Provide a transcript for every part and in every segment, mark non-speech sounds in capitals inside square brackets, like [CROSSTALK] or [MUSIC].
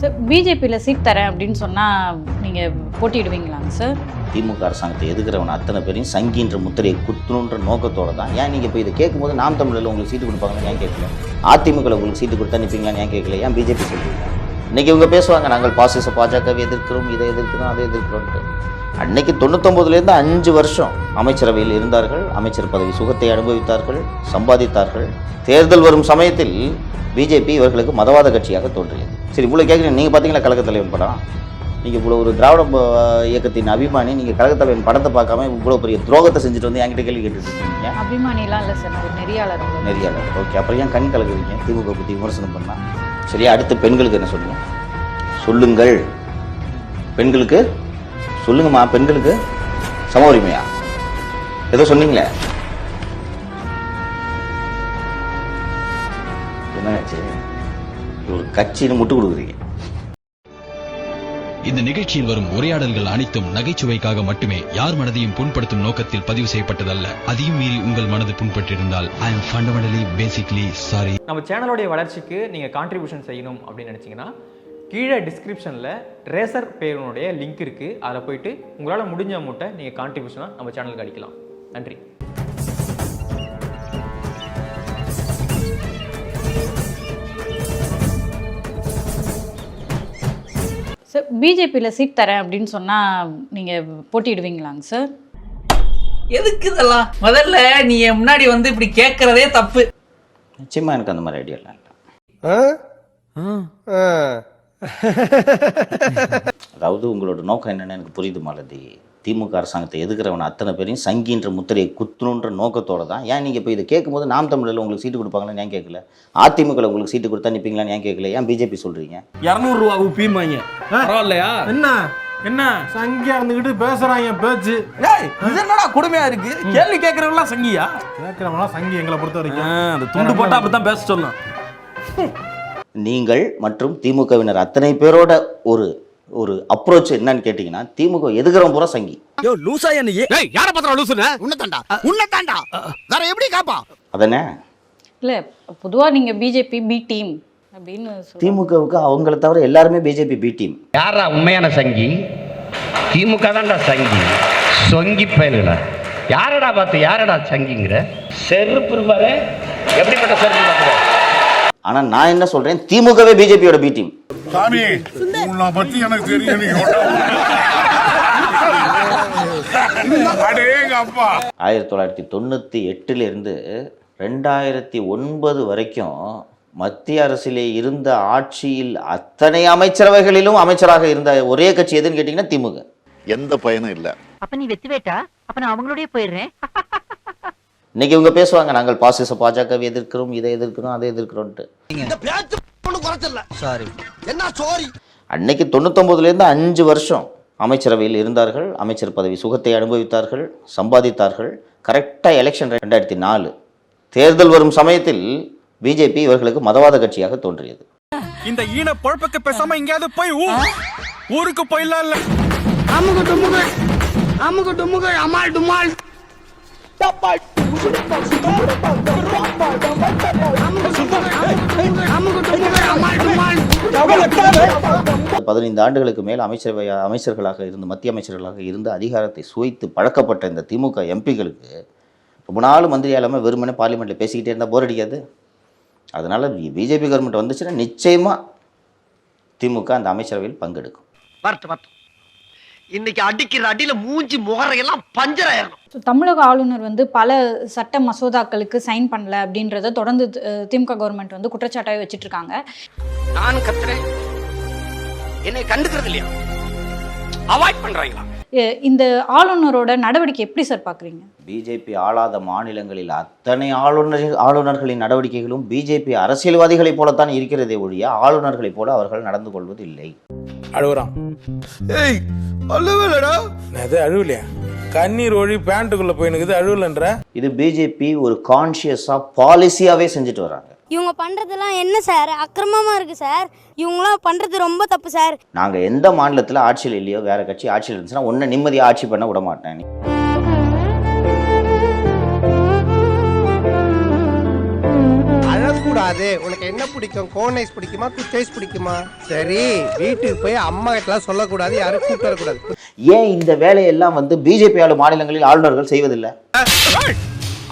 Sir பிஜேபியில் seat தரேன் அப்படின்னு சொன்னால் நீங்கள் போட்டியிடுவீங்களாங்க சார் திமுக அரசாங்கத்தை எதுக்கிறவன் அத்தனை பேரையும் சங்கின்ற முத்திரையை குத்தணுன்ற நோக்கத்தோடு தான். ஏன் நீங்கள் இப்போ இதை கேட்கும்போது நாம் தமிழில் உங்களுக்கு சீட்டு கொடுப்பாங்கன்னு ஏன் கேட்கல? அதிமுகவில் உங்களுக்கு சீட்டு கொடுத்தா நிற்பீங்களான்னு ஏன் கேட்கல? ஏன் பிஜேபி சொல்லுவீங்க இன்னைக்கு இவங்க பேசுவாங்க நாங்கள் பாசிச பாஜகவை எதிர்க்கிறோம் இதை எதிர்க்கிறோம் அதை எதிர்க்கிறோம்ட்டு அன்னைக்கு தொண்ணூத்தொம்பதுலேருந்து அஞ்சு வருஷம் அமைச்சரவையில் இருந்தார்கள். அமைச்சர் பதவி சுகத்தை அனுபவித்தார்கள் சம்பாதித்தார்கள். தேர்தல் வரும் சமயத்தில் பிஜேபி இவர்களுக்கு மதவாத கட்சியாக தோன்றியது. சரி இவ்வளோ கேட்குறீங்க நீங்கள் பார்த்தீங்களா கழகத் தலைவன் படம்? நீங்கள் இவ்வளோ ஒரு திராவிட இயக்கத்தின் அபிமானி நீங்கள் கழகத் தலைவன் படத்தை பார்க்காம இவ்வளோ பெரிய துரோகத்தை செஞ்சுட்டு வந்து என்கிட்ட கேள்வி கேட்டுட்டு இருக்கீங்க அபிமானிலாம் இல்லை சார் ஒரு நெறியாளர். நெறியாளர். ஓகே அப்புறம் ஏன் கண் கலக்குறீங்க? திமுக பற்றி விமர்சனம் பண்ணா. சரியா அடுத்து பெண்களுக்கு என்ன சொல்லுங்க? சொல்லுங்கள். பெண்களுக்கு? சொல்லுங்கம்மா பெண்களுக்கு? சம உரிமையா? ஏதோ சொன்னீங்களே? என்னாச்சு ஒரு கட்சின்னு முட்டு கொடுக்குறீங்க. இந்த நிகழ்ச்சியில் வரும் உரையாடல்கள் அனைத்தும் நகைச்சுவைக்காக மட்டுமே யார் மனதையும் புண்படுத்தும் நோக்கத்தில் பதிவு செய்யப்பட்டதல்ல. அதையும் மீறி உங்கள் மனது புண்பட்டிருந்தால் I am fundamentally basically sorry நம்ம சேனலோடைய வளர்ச்சிக்கு நீங்கள் கான்ட்ரிபியூஷன் செய்யணும் அப்படின்னு நினச்சிங்கன்னா கீழே டிஸ்கிரிப்ஷனில் ரேசர் பேருனுடைய லிங்க் இருக்குது அதில் போயிட்டு உங்களால் முடிஞ்ச அமௌண்ட்டை நீங்கள் கான்ட்ரிபியூஷனாக நம்ம சேனலுக்கு அடிக்கலாம். நன்றி. சார் பிஜேபியில் சீட் தரேன் அப்படின்னு சொன்னால் நீங்கள் போட்டியிடுவீங்களாங்க சார் எதுக்கு இதெல்லாம்? முதல்ல நீ என் முன்னாடி வந்து இப்படி கேட்கறதே தப்பு. நிச்சயமா எனக்கு அந்த மாதிரி ஐடியாலாம் இல்லை. அதாவது உங்களோட நோக்கம் என்னன்னு எனக்கு புரியுது மாலதி. திமுக அரசாங்கத்தை எதுக்குறவன் அத்தனை பேரையும் சங்கின்ற முத்திரையை குத்தணுன்ற நோக்கத்தோட தான். ஏன் நீங்கள் இப்போ இதை கேட்கும்போது நாம் தமிழில் உங்களுக்கு சீட்டு கொடுப்பாங்களான்னு ஏன் கேட்கல? அதிமுகவில் உங்களுக்கு சீட்டு கொடுத்தா நிற்பீங்களான்னு ஏன் கேட்கல? ஏன் பிஜேபி சொல்கிறீங்க இரநூறுவா உப்பிமாங்க பரவாயில்லையா? என்ன? என்ன? சங்கியா இருந்துகிட்டு பேசுறாங்க பேச்சு. ஏய் இது என்னடா கொடுமையா இருக்கு? கேள்வி கேட்கறவங்களாம் சங்கியா? கேட்கறவங்களாம் சங்கி எங்களை பொறுத்த வரைக்கும் அந்த துண்டு போட்டா அப்படித்தான் பேச சொல்லணும் நீங்கள் மற்றும் திமுகவினர் அத்தனை பேரோட ஒரு ஒரு அப்ரோச் என்னன்னு கேட்டிங்கன்னா திமுக எதுக்குறவன் பூரா சங்கி. யோ லூசா நீ ஏய் யார பத்திரம் லூசுன? உன்ன தாண்டா உன்ன தாண்டா வேற எப்படி காப்பா? அதானே இல்லை பொதுவாக நீங்கள் பிஜேபி பி டீம் அப்படின்னு திமுகவுக்கு அவங்கள தவிர எல்லாருமே பிஜேபி பி டீம் யாரா உண்மையான சங்கி? திமுக தான்டா சங்கி. சொங்கி பயலுடா. யாரடா பார்த்து யாரடா சங்கிங்கிற? செருப்பு பாரு. எப்படிப்பட்ட செருப்பு ஆனால் நான் என்ன சொல்கிறேன் திமுகவே பிஜேபியோட பி டீம் சாமி உன்னை பத்தி எனக்கு தெரியும் ஆயிரத்தி தொள்ளாயிரத்தி தொண்ணூற்றி எட்டுலேருந்து ரெண்டாயிரத்தி ஒன்பது வரைக்கும் மத்திய அரசிலே இருந்த ஆட்சியில் அத்தனை அமைச்சரவைகளிலும் அமைச்சராக இருந்த ஒரே கட்சி எதுன்னு கேட்டிங்கன்னா திமுக. எந்த பயனும் இல்ல. அப்ப நீ வெத்து வேட்டா? அப்ப நான் அவங்களோடய போயிடுறேன். [LAUGHS] இன்னைக்கு இவங்க பேசுவாங்க நாங்கள் பாசிச பாஜகவை எதிர்க்கிறோம் இதை எதிர்க்கிறோம் அதை எதிர்க்கிறோம்ட்டு இந்த பேச்சு ஒண்ணு குறைச்சல சாரி என்ன சோரி அன்னைக்கு தொண்ணூத்தொம்பதுலேருந்து அஞ்சு வருஷம் அமைச்சரவையில் இருந்தார்கள் அமைச்சர் பதவி சுகத்தை அனுபவித்தார்கள் சம்பாதித்தார்கள். கரெக்டாக எலெக்ஷன் ரெண்டாயிரத்தி நாலு தேர்தல் வரும் சமயத்தில் பிஜேபி இவர்களுக்கு மதவாத கட்சியாக தோன்றியது. இந்த ஈன பொழப்புக்கு பேசாம எங்கேயாவது போய் ஊருக்கு போயிடலாம் இல்ல அமுக டுமுக. அமுக டுமுக. அமால் டுமால். பதினைந்து ஆண்டுகளுக்கு மேல் அமைச்சரவை அமைச்சர்களாக இருந்து மத்திய அமைச்சர்களாக இருந்து அதிகாரத்தை சுவைத்து பழக்கப்பட்ட இந்த திமுக எம்பிகளுக்கு ரொம்ப நாள் மந்திரி இல்லாமல் வெறுமனே பார்லிமெண்ட்டில் பேசிக்கிட்டே இருந்தால் போர் அடிக்காது. அதனால் பிஜேபி கவர்மெண்ட் வந்துச்சுன்னா நிச்சயமாக திமுக அந்த அமைச்சரவையில் பங்கெடுக்கும். இன்னைக்கு அடிக்கிற அடியில மூஞ்சி முகரையெல்லாம் பஞ்சர் ஆயிரணும் ஸோ தமிழக ஆளுநர் வந்து பல சட்ட மசோதாக்களுக்கு சைன் பண்ணல அப்படின்றத தொடர்ந்து திமுக கவர்மெண்ட் வந்து குற்றச்சாட்டாக வச்சுட்டு இருக்காங்க நானும் கத்துறேன். என்னை கண்டுக்கிறது இல்லையா? அவாய்ட் பண்றாங்களா? இந்த ஆளுநரோட நடவடிக்கை எப்படி சார் பார்க்குறீங்க பிஜேபி ஆளாத மாநிலங்களில் அத்தனை ஆளுநர் ஆளுநர்களின் நடவடிக்கைகளும் பிஜேபி அரசியல்வாதிகளைப் போலத்தான் இருக்கிறதே ஒழிய ஆளுநர்களைப் போல அவர்கள் நடந்து கொள்வது இல்லை அழுகுறான் ஏய் அல்லவேலடா அது அழுவலையா? கண்ணீர் ஒழி பேண்ட்டுக்குள்ள போயினுக்குது அழுவலன்ற. இது பிஜேபி ஒரு கான்ஷியஸாக பாலிசியாகவே செஞ்சுட்டு வராங்க. இவங்க பண்றதெல்லாம் என்ன சார்? அக்கிரமமா இருக்கு சார். இவங்களாம் பண்றது ரொம்ப தப்பு சார். நாங்கள் எந்த மாநிலத்தில் ஆட்சியில் இல்லையோ வேற கட்சி ஆட்சியில் இருந்துச்சுன்னா ஒன்றை நிம்மதியாக ஆட்சி பண்ண விட மாட்டேன் கூடாது. உனக்கு என்ன பிடிக்கும்? கோன் ஐஸ் பிடிக்குமா? குச் ஐஸ் பிடிக்குமா? சரி வீட்டுக்கு போய் அம்மா கிட்டலாம் சொல்லக்கூடாது யாரும் கூப்பிட்டு வரக்கூடாது. ஏன் இந்த வேலையெல்லாம் வந்து பிஜேபி ஆளும் மாநிலங்களில் ஆளுநர்கள் செய்வதில்லை?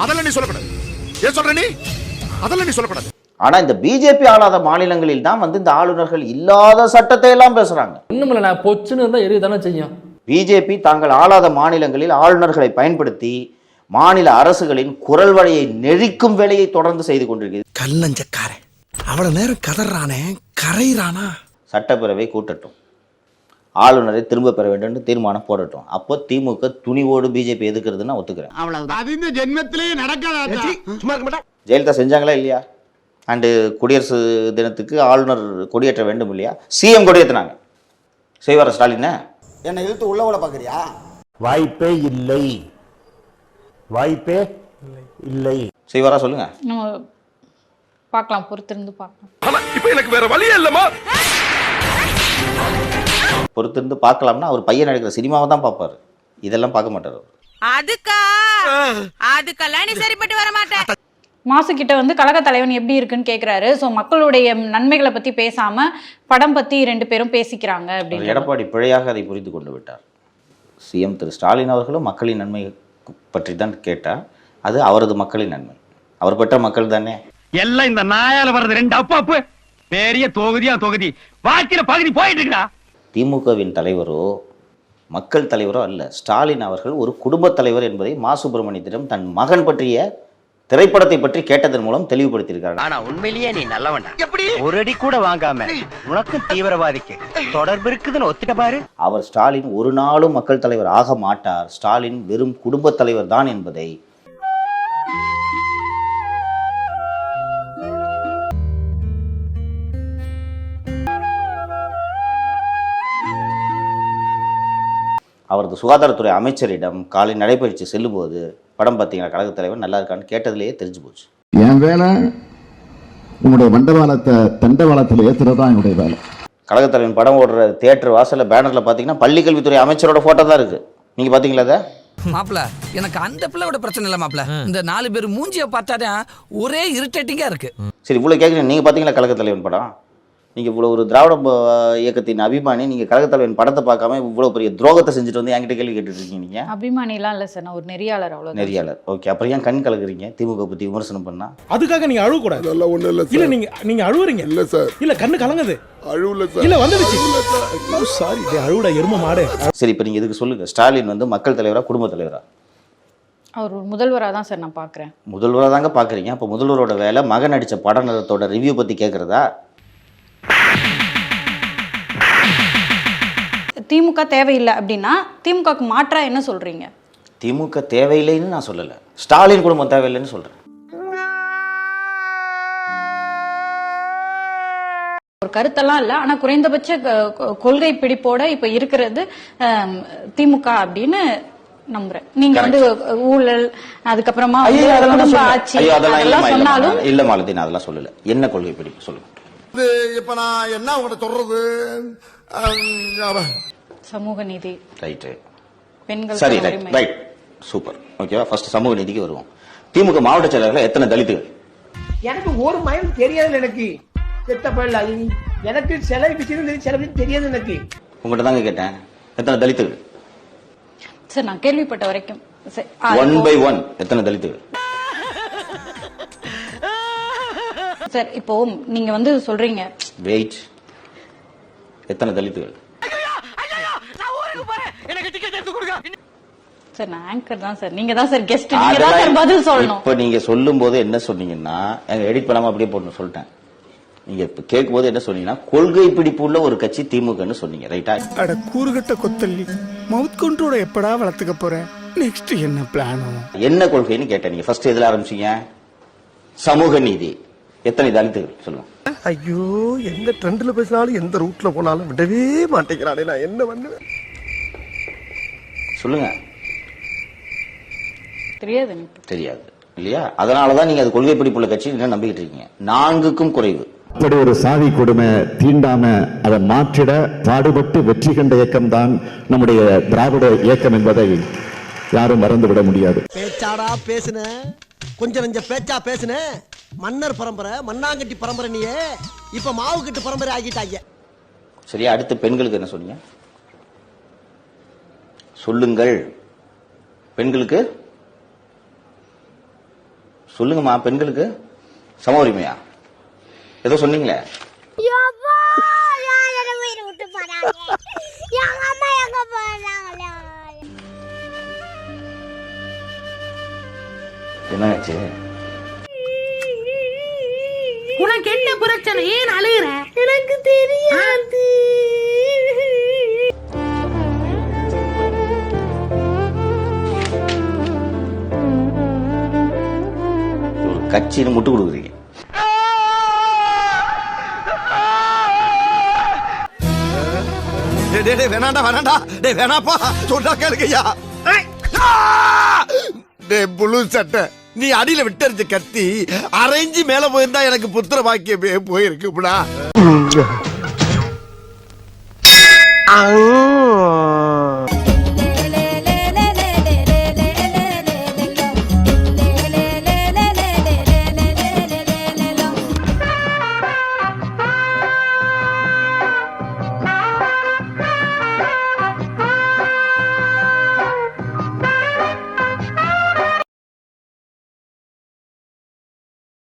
அதெல்லாம் நீ சொல்லக்கூடாது. ஏன் சொல்ற நீ? அதெல்லாம் நீ சொல்லக்கூடாது. ஆனா இந்த பிஜேபி ஆளாத மாநிலங்களில் தான் வந்து இந்த ஆளுநர்கள் இல்லாத சட்டத்தை எல்லாம் பேசுறாங்க. இன்னும் நான் பொச்சுன்னு இருந்தா எரிய தானே செய்யும் பிஜேபி தாங்கள் ஆளாத மாநிலங்களில் ஆளுநர்களை பயன்படுத்தி மாநில அரசுகளின் குரல் வழியை நெழிக்கும் வேலையை தொடர்ந்து செய்து கொண்டிருக்கிறது. கல்லஞ்சக்காரன். அவ்வளவு நேரம் கதறானே கரையிறானா? சட்டப்பேரவை கூட்டட்டும். ஆளுநரை திரும்ப பெற வேண்டும்னு தீர்மானம் போடட்டும். அப்போ திமுக துணிவோடு பிஜேபி எதுக்குறதுன்னு நான் ஒத்துக்கிறேன். அது இந்த ஜென்மத்திலேயே நடக்காதா? ஜெயலலிதா செஞ்சாங்களா இல்லையா? அண்டு குடியரசு தினத்துக்கு ஆளுநர் கொடியேற்ற வேண்டும் இல்லையா? சிஎம் கொடியேற்றினாங்க செய்வாரா ஸ்டாலின்? என்னை இழுத்து உள்ள விட பாக்குறியா? வாய்ப்பே இல்லை. வாய்ப்பே இல்லை. செய்வாரா சொல்லுங்க. நம்ம பார்க்கலாம் பொறுத்திருந்து பார்க்கலாம். இப்ப எனக்கு வேற வழியே இல்லமா பொறுத்திருந்து பார்க்கலாம்னா அவர் பையன் நடிக்கிற சினிமாவை தான் பார்ப்பாரு. இதெல்லாம் பார்க்க மாட்டார் அதுக்கா? அதுக்கெல்லாம் நீ சரிப்பட்டு வர மாட்டேன் மாசு கிட்ட வந்து கழக தலைவன் எப்படி இருக்குன்னு கேக்குறாரு. ஸோ மக்களுடைய நன்மைகளை பத்தி பேசாம படம் பத்தி ரெண்டு பேரும் பேசிக்கிறாங்க அப்படின்னு எடப்பாடி பிழையாக அதை புரிந்து கொண்டு விட்டார். சிஎம் திரு ஸ்டாலின் அவர்களும் மக்களின் நன்மை பற்றி தான் கேட்டார் அது அவரது மக்களின் நன்மை. அவர் பெற்ற மக்கள் தானே. எல்லாம் இந்த நாயால வர்றது ரெண்டு அப்பாப்பு. பெரிய தொகுதியா தொகுதி. பாக்கில பகுதி போயிட்டு இருக்கா திமுகவின் தலைவரோ மக்கள் தலைவரோ அல்ல. ஸ்டாலின் அவர்கள் ஒரு குடும்பத் தலைவர் என்பதை மா சுப்பிரமணியத்திடம் தன் மகன் பற்றிய திரைப்படத்தை பற்றி கேட்டதன் மூலம் தெளிவுபடுத்தியிருக்காங்க ஆனா உண்மையிலேயே நீ நல்லவன்டா. எப்படி? ஒரு அடி கூட வாங்காம உனக்கும் தீவிரவாதிக்கு தொடர்பு இருக்குதுன்னு ஒத்துட்ட பாரு. அவர் ஸ்டாலின் ஒரு நாளும் மக்கள் தலைவர் ஆக மாட்டார். ஸ்டாலின் வெறும் குடும்பத் தலைவர் தான் என்பதை. அவரது சுகாதாரத்துறை அமைச்சரிடம் காலை நடைபயிற்சி செல்லும்போது படம் பார்த்தீங்கன்னா கழகத் தலைவர் நல்லா இருக்கான்னு கேட்டதிலேயே தெரிஞ்சு போச்சு. என் வேலை உன்னுடைய மண்டபாலத்தை தண்டவாளத்தில் ஏத்துறதுதான் என்னுடைய வேலை. கழகத் தலைவன் படம் ஓடுற தியேட்டர் வாசல்ல பேனர்ல பார்த்தீங்கன்னா பள்ளிக்கல்வித்துறை அமைச்சரோட போட்டோ தான் இருக்கு. நீங்க பாத்தீங்களா அதை? மாப்ள எனக்கு அந்த பிள்ளையோட பிரச்சனை இல்ல மாப்ள இந்த நாலு பேர் மூஞ்சிய பார்த்தாதான் ஒரே இரிட்டேட்டிங்கா இருக்கு. சரி இவ்வளோ கேட்குறீங்க நீங்கள் பார்த்தீங்களா கழகத் தலைவன் படம்? நீங்கள் இவ்வளோ ஒரு திராவிட இயக்கத்தின் அபிமானி நீங்கள் கழகத் தலைவன் படத்தை பார்க்காம இவ்வளோ பெரிய துரோகத்தை செஞ்சுட்டு வந்து என்கிட்ட கேள்வி கேட்டுட்டு இருக்கீங்க நீங்கள் அபிமானிலாம் இல்ல சார் நான் ஒரு நெறியாளர் அவ்வளவுதான். நெறியாளர். ஓகே அப்புறம் ஏன் கண் கலக்குறீங்க? திமுக பற்றி விமர்சனம் பண்ணா? அதுக்காக நீங்க அழுவ கூடாது. அதெல்லாம் ஒண்ணும் இல்ல இல்ல நீங்க நீங்க அழுவுறீங்க. இல்ல சார். இல்ல கண்ணு கலங்குது. அழுவல இல்ல வந்துடுச்சு. சாரி. அழுவுடா எரும மாடு. சரி இப்போ நீங்கள் இதுக்கு சொல்லுங்கள் ஸ்டாலின் வந்து மக்கள் தலைவரா குடும்ப தலைவரா? அவர் முதல்வராக தான் சார் நான் பார்க்குறேன் முதல்வராக தாங்க பார்க்குறீங்க அப்போ முதல்வரோட வேலை மகன் நடித்த படத்தோட ரிவ்யூ பற்றி கேட்குறதா திமுக தேவையில்லை அப்படின்னா திமுகக்கு மாற்றா என்ன சொல்றீங்க? திமுக தேவையில்லைன்னு நான் சொல்லலை. ஸ்டாலின் குடும்பம் தேவையில்லைன்னு சொல்கிறேன் ஒரு கருத்தெல்லாம் இல்லை. ஆனா குறைந்தபட்ச கொள்கை பிடிப்போட இப்ப இருக்கிறது திமுக அப்படின்னு நம்புறேன். நீங்க வந்து ஊழல் அதுக்கப்புறமா. ஆட்சி அதெல்லாம் சொன்னாலும். இல்ல மாலதி நான் அதெல்லாம் சொல்லல. என்ன கொள்கை பிடிப்பு சொல்லுங்க. இப்ப நான் என்ன உங்கள்ட்ட சொல்றது? சமூக நீதி. ரைட்டு பெண்கள் சரி. ரைட் ரைட் சூப்பர் ஓகேவா ஃபர்ஸ்ட் சமூக நீதிக்கு வருவோம். திமுக மாவட்ட செயலர்கள் எத்தனை தலித்துகள்? எனக்கு ஒரு மயம் தெரியாது எனக்கு. செத்த பயில எனக்கு சில விஷயம் சில விஷயம் தெரியாது எனக்கு. உங்கள்கிட்ட தாங்க கேட்டேன். எத்தனை தலித்துகள்? சார் நான் கேள்விப்பட்ட வரைக்கும். ஒன் பை ஒன் எத்தனை தலித்துகள்? சார் இப்போ நீங்க வந்து சொல்றீங்க. வெயிட் எத்தனை தலித்துகள்? சார் நான் ஆங்கர் தான் சார். நீங்க தான் சார் கெஸ்ட் நீங்க தான் சார் பதில் சொல்லணும். இப்ப நீங்க சொல்லும் போது என்ன சொன்னீங்கன்னா எடிட் பண்ணாம அப்படியே போட்டு சொல்லிட்டேன். நீங்க இப்ப கேட்கும் போது என்ன சொன்னீங்கன்னா கொள்கை பிடிப்பு உள்ள ஒரு கட்சி திமுகன்னு சொன்னீங்க ரைட்டா அட கூறுகட்ட கொத்தல்லி மவுத் கண்ட்ரோல எப்படா வளர்த்துக்க போறேன் நெக்ஸ்ட் என்ன பிளானோ என்ன கொள்கைன்னு கேட்டேன் நீங்க. ஃபர்ஸ்ட் எதுல ஆரம்பிச்சீங்க? சமூக நீதி. எத்தனை தலித்துகள்? சொல்லுங்க. ஐயோ எந்த ட்ரெண்ட்ல பேசினாலும் எந்த ரூட்ல போனாலும் விடவே மாட்டேங்கிறானே நான் என்ன பண்ணுவேன்? சொல்லுங்க. தெரியாது தெரியாது. இல்லையா? அதனாலதான் நீங்க அது கொள்கை பிடிப்புள்ள கட்சி என்ன நம்பிக்கிட்டு இருக்கீங்க? நான்குக்கும் குறைவு. அப்படி ஒரு சாதி கொடுமை தீண்டாம அதை மாற்றிட பாடுபட்டு வெற்றி கண்ட இயக்கம் தான் நம்முடைய திராவிட இயக்கம் என்பதை யாரும் மறந்துவிட முடியாது. பேச்சாடா பேசுன? கொஞ்சம் நெஞ்ச பேச்சா பேசுன? மன்னர் பரம்பரை மண்ணாங்கட்டி பரம்பரை நீயே. இப்ப மாவு கட்டு பரம்பரை ஆகிட்டாங்க. சரியா? அடுத்து பெண்களுக்கு என்ன சொன்னீங்க? சொல்லுங்கள். பெண்களுக்கு சொல்லுங்கம்மா பெண்களுக்கு சம உரிமையா? ஏதோ சொன்னீங்களே? என்னாச்சு? உனக்கு என்ன பிரச்சனை? ஏன் அழுகுற? எனக்கு தெரியாது. கட்சின்னு முட்டு கொடுக்குறீங்க. டேய் டேய், டேய் வேணாண்டா வேணாண்டா. வேணாப்பா. சொன்னா கேளுங்கய்யா. டேய் புழு சட்டை. நீ அடியில விட்டறிஞ்ச கத்தி அரைஞ்சு மேல போயிருந்தா எனக்கு புத்திர பாக்கியமே போயிருக்கும்டா.